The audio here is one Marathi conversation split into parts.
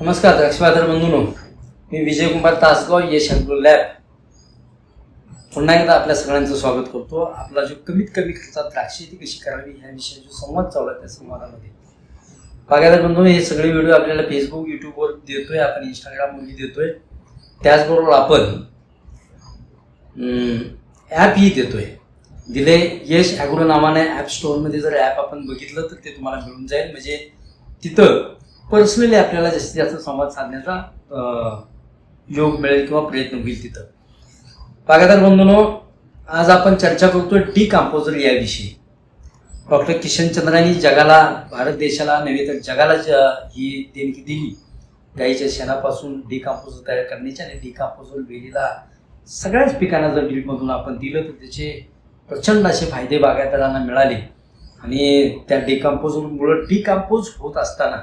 नमस्कार द्राक्षबाजार बंधूनो. मी विजयकुमार तासगाव यश अग्रो लॅब. पुन्हा एकदा आपल्या सगळ्यांचं स्वागत करतो. आपला जो कमीत कमी खर्चात द्राक्ष शेती कशी करावी ह्या विषयी जो संवाद चालू आहे त्या संवादामध्ये. बागायदार बंधूनो हे सगळे व्हिडिओ आपल्याला फेसबुक युट्यूबवर देतोय. आपण इंस्टाग्रामवरही देतोय. त्याचबरोबर आपण ॲपही देतोय. दिले यश ॲग्रो नावाने ॲप स्टोअरमध्ये जर ॲप आपण बघितलं तर ते तुम्हाला मिळून जाईल. म्हणजे तिथं पर्सनली आपल्याला जास्तीत जास्त संवाद साधण्याचा योग मिळेल किंवा प्रयत्न होईल तिथं. बागादार बंधूनो आज आपण चर्चा करतोय डी काम्पोजर याविषयी डॉक्टर किशनचंद्रांनी जगाला भारत देशाला नव्हे तर जगाला ज- ही देणगी दिली. गाईच्या शेणापासून डी तयार करण्याची आणि डी काम्पोजर वेलीला सगळ्याच पिकांना जर ड्रीपमधून आपण दिलं तर त्याचे प्रचंड असे फायदे बागायतदारांना मिळाले. आणि त्या डिकम्पोजमुळं डिकम्पोज होत असताना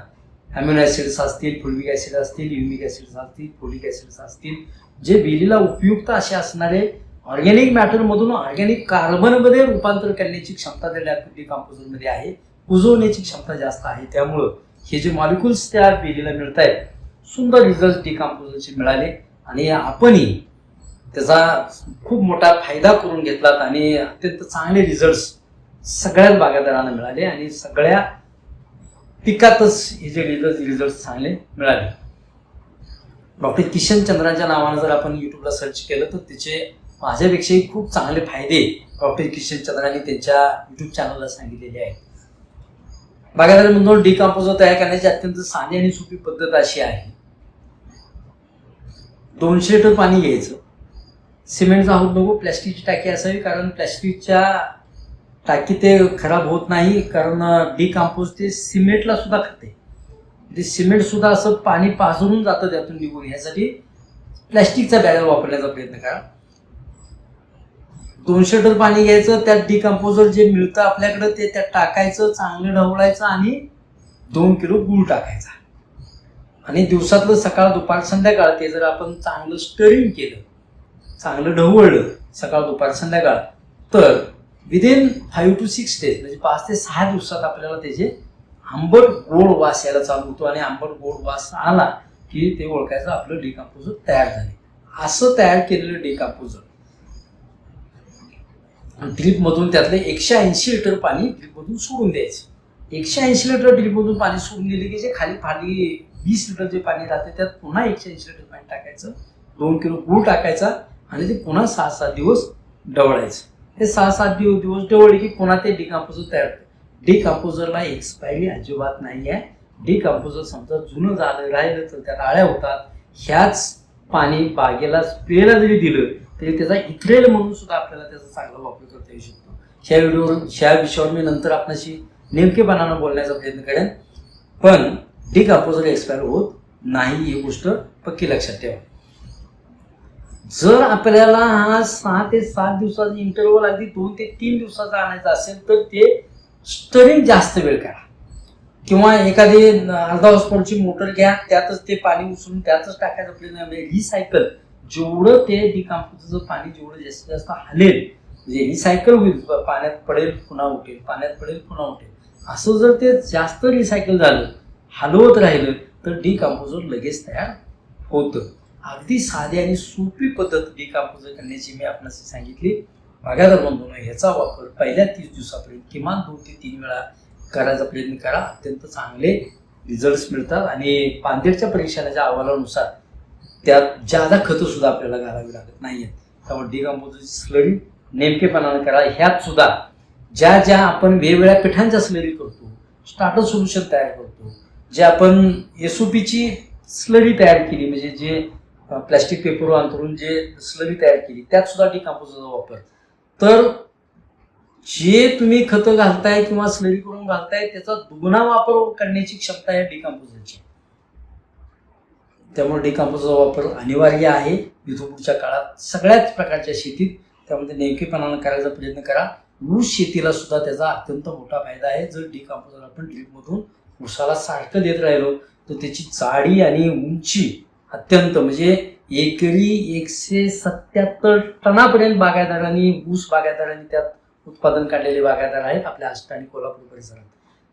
अमिनो ॲसिड्स असतील फुलविक ॲसिड असतील युमिक ॲसिड्स असतील फोलिक ॲसिड्स असतील जे बेलीला उपयुक्त असे असणारे ऑर्गॅनिक मॅटरमधून ऑर्गॅनिक कार्बनमध्ये रूपांतर करण्याची क्षमता त्या डिकम्पोजरमध्ये आहे. कुजवण्याची क्षमता जास्त आहे. त्यामुळं हे जे मॉलिक्युल्स त्या बेलीला मिळत आहेत सुंदर रिझल्ट डिकम्पोजरचे मिळाले आणि आपणही त्याचा खूप मोठा फायदा करून घेतलात आणि अत्यंत चांगले रिझल्ट सगळ्याच बागायतदारांना मिळाले आणि सगळ्या पिकातच हिचे जे रिझल्ट रिझल्ट चांगले मिळाले. डॉक्टर किशन चंद्राच्या नावानं जर आपण युट्यूबला सर्च केलं तर तिचे माझ्यापेक्षाही खूप चांगले फायदे डॉक्टर किशन चंद्रांनी त्यांच्या युट्यूब चॅनलला सांगितलेले आहेत. बागायदार म्हणून डिकम्पोजर तयार करण्याची अत्यंत साधी आणि सोपी पद्धत अशी आहे. दोनशे लिटर पाणी घ्यायचं. सिमेंटचा होत नको प्लॅस्टिकची टाकी असावी कारण प्लॅस्टिकच्या टाकी ते खराब होत नाही कारण डिकम्पोज ते सिमेंटला सुद्धा खाते. ते म्हणजे सिमेंट सुद्धा असं पाणी पाझरून जातं त्यातून निघून. यासाठी प्लॅस्टिकचा बॅरल वापरण्याचा प्रयत्न करा. दोनशे लिटर पाणी घ्यायचं त्यात डिकम्पोजर जे मिळतं आपल्याकडं ते त्यात टाकायचं चांगलं ढवळायचं आणि दोन किलो गुळ टाकायचा. आणि दिवसातलं सकाळ दुपार संध्याकाळ ते जर आपण चांगलं स्टरिंग केलं चांगलं ढवळलं सकाळ दुपार संध्याकाळ तर within five to six days म्हणजे पाच ते सहा दिवसात आपल्याला त्याचे आंबट गोड वास यायला चालू होतो आणि आंबट गोड वास आला की ते ओळखायचं आपलं डिकम्पोजर तयार झाले. असं तयार केलेलं डिकम्पोजर ड्रीपमधून त्यातले एकशे ऐंशी लिटर पाणी ड्रीपमधून सोडून द्यायचं. एकशे ऐंशी लिटर ड्रीपमधून पाणी सोडून दिले की जे खाली खाली वीस लिटर जे पाणी राहते त्यात पुन्हा एकशे ऐंशी लिटर पाणी टाकायचं. दोन किलो गूळ टाकायचा आणि ते पुन्हा सहा सात दिवस डवळायचं हे सहा सात दिवस दिवस डवळले की पुन्हा ते डिकम्पोजर तयार होतं. डिकम्पोजरला एक्सपायरी अजिबात नाही आहे डिकम्पोजर समजा जुनं झालं राहिलं तर त्यात आळ्या होतात. ह्याच पाणी बागेला स्प्रेला जरी दिलं तरी त्याचा इथरेल म्हणून सुद्धा आपल्याला त्याचा चांगला वापर करता येऊ शकतो. ह्या व्हिडिओवर ह्या विषयावर मी नंतर आपल्याशी नेमकेपणानं बोलण्याचा प्रयत्न करेन. पण डिकम्पोजर एक्सपायर होत नाही ही गोष्ट पक्की लक्षात ठेवा. जर आपल्याला हा सहा ते सात दिवसाचा इंटरव्हल अगदी दोन ते तीन दिवसाचा आणायचा असेल तर ते स्टरिंग जास्त वेळ करा. किंवा एखादी अर्धा हॉस्पॉटची मोटर घ्या त्यातच ते पाणी उचलून त्यातच टाकायचा प्रयत्न रिसायकल जेवढं ते डिकम्पोजरचं पाणी जेवढं जास्तीत जास्त हलेल म्हणजे रिसायकल होईल पाण्यात पडेल पुन्हा उठेल पाण्यात पडेल पुन्हा उठेल. असं जर ते जास्त रिसायकल झालं हलवत राहिलं तर डिकम्पोजर लगेच तयार होतं. अगदी साधी आणि सोपी पद्धत डिकम्पोजर करण्याची मी आपणास सांगितली. बागायदार बंधून ह्याचा वापर पहिल्या तीस दिवसापर्यंत किमान दोन ते तीन वेळा करायचा प्रयत्न करा. अत्यंत चांगले रिझल्ट्स मिळतात आणि पांदेरच्या परीक्षणाच्या अहवालानुसार त्यात जादा खतं सुद्धा आपल्याला घालावी लागत नाही आहेत त्यामुळे डिकांपोजची स्लरी नेमकेपणानं करा. ह्यात सुद्धा ज्या ज्या आपण वेगवेगळ्या पिठांच्या स्लरी करतो स्टार्टर सोल्युशन तयार करतो जे आपण एस ओ पीची स्लरी तयार केली म्हणजे जे प्लॅस्टिक पेपरवर अंतरून जे स्लरी तयार केली त्यात सुद्धा डिकम्पोजरचा वापर. तर जे तुम्ही खतं घालताय किंवा स्लरी करून घालताय त्याचा दुगुणा वापर करण्याची क्षमता आहे डिकम्पोजरची त्यामुळे डिकम्पोजरचा वापर अनिवार्य आहे. इथून पुढच्या काळात सगळ्याच प्रकारच्या शेतीत त्यामध्ये नेमकेपणानं करायचा प्रयत्न करा. ऊस शेतीला सुद्धा त्याचा अत्यंत मोठा फायदा आहे. जर डिकम्पोजर आपण ड्रीपमधून ऊसाला सारखं देत राहिलो तर त्याची जाडी आणि उंची अत्यंत म्हणजे एकरी एकशे सत्याहत्तर टनापर्यंत बागायतदारांनी ऊस बागायतदारांनी त्यात उत्पादन काढलेले बागायतदार आहेत आपल्या आष्ट आणि कोल्हापूर परिसरात.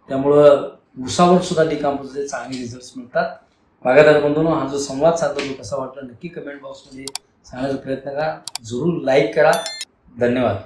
त्यामुळं ऊसावर सुद्धा डिकम्पोजरचे चांगले रिझल्ट मिळतात. बागायतदार बंधून हा जो संवाद साधला तो कसा वाटला नक्की कमेंट बॉक्समध्ये सांगण्याचा प्रयत्न करा. जरूर लाईक करा. धन्यवाद.